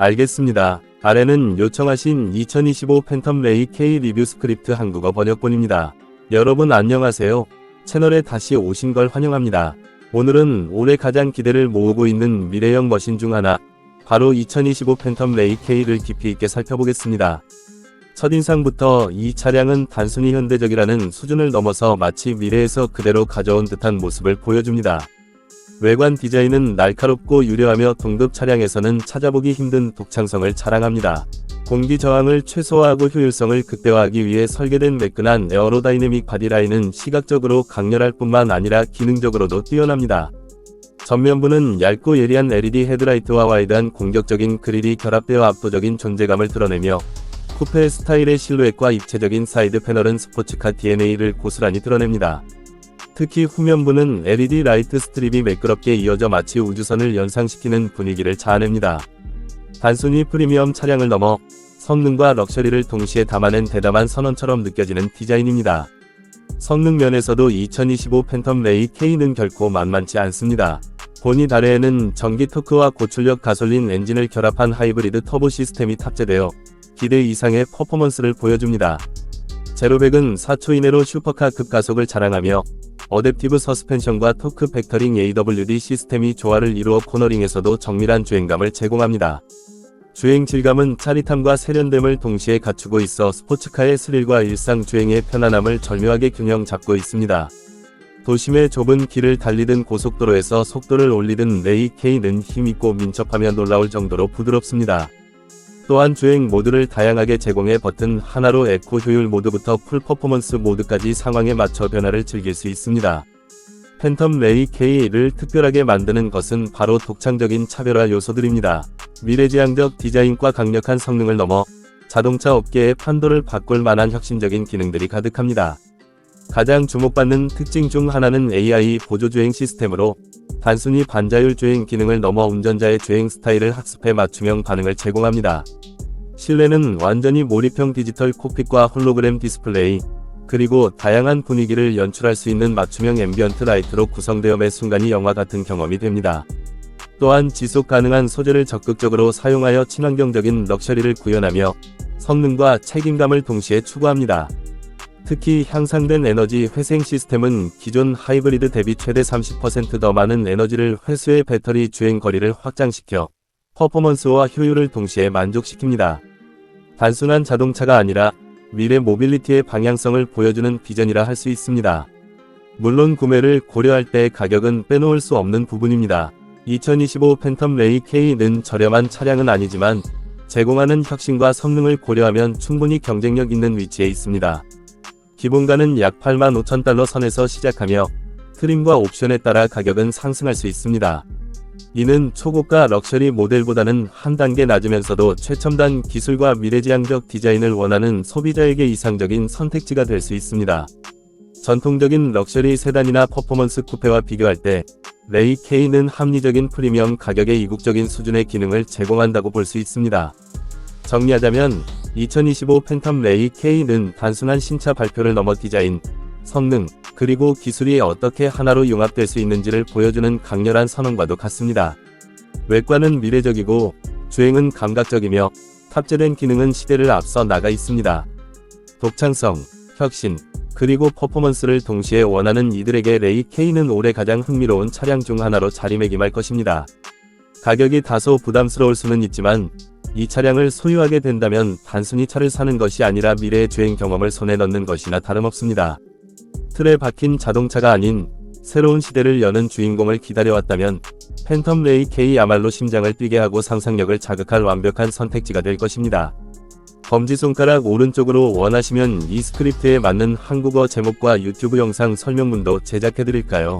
알겠습니다. 아래는 요청하신 2025 팬텀 레이 K 리뷰 스크립트 한국어 번역본입니다. 여러분 안녕하세요. 채널에 다시 오신 걸 환영합니다. 오늘은 올해 가장 기대를 모으고 있는 미래형 머신 중 하나, 바로 2025 팬텀 레이 K를 깊이 있게 살펴보겠습니다. 첫인상부터 이 차량은 단순히 현대적이라는 수준을 넘어서 마치 미래에서 그대로 가져온 듯한 모습을 보여줍니다. 외관 디자인은 날카롭고 유려하며 동급 차량에서는 찾아보기 힘든 독창성을 자랑합니다. 공기 저항을 최소화하고 효율성을 극대화하기 위해 설계된 매끈한 에어로다이내믹 바디라인은 시각적으로 강렬할 뿐만 아니라 기능적으로도 뛰어납니다. 전면부는 얇고 예리한 LED 헤드라이트와 와이드한 공격적인 그릴이 결합되어 압도적인 존재감을 드러내며 쿠페 스타일의 실루엣과 입체적인 사이드 패널은 스포츠카 DNA를 고스란히 드러냅니다. 특히 후면부는 LED 라이트 스트립이 매끄럽게 이어져 마치 우주선을 연상시키는 분위기를 자아냅니다. 단순히 프리미엄 차량을 넘어 성능과 럭셔리를 동시에 담아낸 대담한 선언처럼 느껴지는 디자인입니다. 성능 면에서도 2025 팬텀 레이 K는 결코 만만치 않습니다. 본이 아래에는 전기 토크와 고출력 가솔린 엔진을 결합한 하이브리드 터보 시스템이 탑재되어 기대 이상의 퍼포먼스를 보여줍니다. 제로백은 4초 이내로 슈퍼카급 가속을 자랑하며 어댑티브 서스펜션과 토크 팩터링 AWD 시스템이 조화를 이루어 코너링에서도 정밀한 주행감을 제공합니다. 주행 질감은 짜릿함과 세련됨을 동시에 갖추고 있어 스포츠카의 스릴과 일상 주행의 편안함을 절묘하게 균형 잡고 있습니다. 도심의 좁은 길을 달리든 고속도로에서 속도를 올리든 레이 K는 힘있고 민첩하며 놀라울 정도로 부드럽습니다. 또한 주행 모드를 다양하게 제공해 버튼 하나로 에코 효율 모드부터 풀 퍼포먼스 모드까지 상황에 맞춰 변화를 즐길 수 있습니다. 팬텀 레이 K를 특별하게 만드는 것은 바로 독창적인 차별화 요소들입니다. 미래지향적 디자인과 강력한 성능을 넘어 자동차 업계의 판도를 바꿀 만한 혁신적인 기능들이 가득합니다. 가장 주목받는 특징 중 하나는 AI 보조주행 시스템으로 단순히 반자율 주행 기능을 넘어 운전자의 주행 스타일을 학습해 맞춤형 반응을 제공합니다. 실내는 완전히 몰입형 디지털 콕핏과 홀로그램 디스플레이, 그리고 다양한 분위기를 연출할 수 있는 맞춤형 앰비언트 라이트로 구성되어 매 순간이 영화 같은 경험이 됩니다. 또한 지속 가능한 소재를 적극적으로 사용하여 친환경적인 럭셔리를 구현하며 성능과 책임감을 동시에 추구합니다. 특히 향상된 에너지 회생 시스템은 기존 하이브리드 대비 최대 30%더 많은 에너지를 회수해 배터리 주행 거리를 확장시켜 퍼포먼스와 효율을 동시에 만족시킵니다. 단순한 자동차가 아니라 미래 모빌리티의 방향성을 보여주는 비전이라 할 수 있습니다. 물론 구매를 고려할 때 가격은 빼놓을 수 없는 부분입니다. 2025 팬텀 레이 K는 저렴한 차량은 아니지만 제공하는 혁신과 성능을 고려하면 충분히 경쟁력 있는 위치에 있습니다. 기본가는 약 8만 5천 달러 선에서 시작하며 트림과 옵션에 따라 가격은 상승할 수 있습니다. 이는 초고가 럭셔리 모델보다는 한 단계 낮으면서도 최첨단 기술과 미래지향적 디자인을 원하는 소비자에게 이상적인 선택지가 될 수 있습니다. 전통적인 럭셔리 세단이나 퍼포먼스 쿠페와 비교할 때 레이 K는 합리적인 프리미엄 가격의 이국적인 수준의 기능을 제공한다고 볼 수 있습니다. 정리하자면 2025 팬텀 레이 K는 단순한 신차 발표를 넘어 디자인, 성능, 그리고 기술이 어떻게 하나로 융합될 수 있는지를 보여주는 강렬한 선언과도 같습니다. 외관은 미래적이고 주행은 감각적이며 탑재된 기능은 시대를 앞서 나가 있습니다. 독창성, 혁신, 그리고 퍼포먼스를 동시에 원하는 이들에게 레이 K는 올해 가장 흥미로운 차량 중 하나로 자리매김할 것입니다. 가격이 다소 부담스러울 수는 있지만 이 차량을 소유하게 된다면 단순히 차를 사는 것이 아니라 미래의 주행 경험을 손에 넣는 것이나 다름없습니다. 틀에 박힌 자동차가 아닌 새로운 시대를 여는 주인공을 기다려왔다면 팬텀 레이 K야말로 심장을 뛰게 하고 상상력을 자극할 완벽한 선택지가 될 것입니다. 검지손가락 오른쪽으로 원하시면 이 스크립트에 맞는 한국어 제목과 유튜브 영상 설명문도 제작해드릴까요?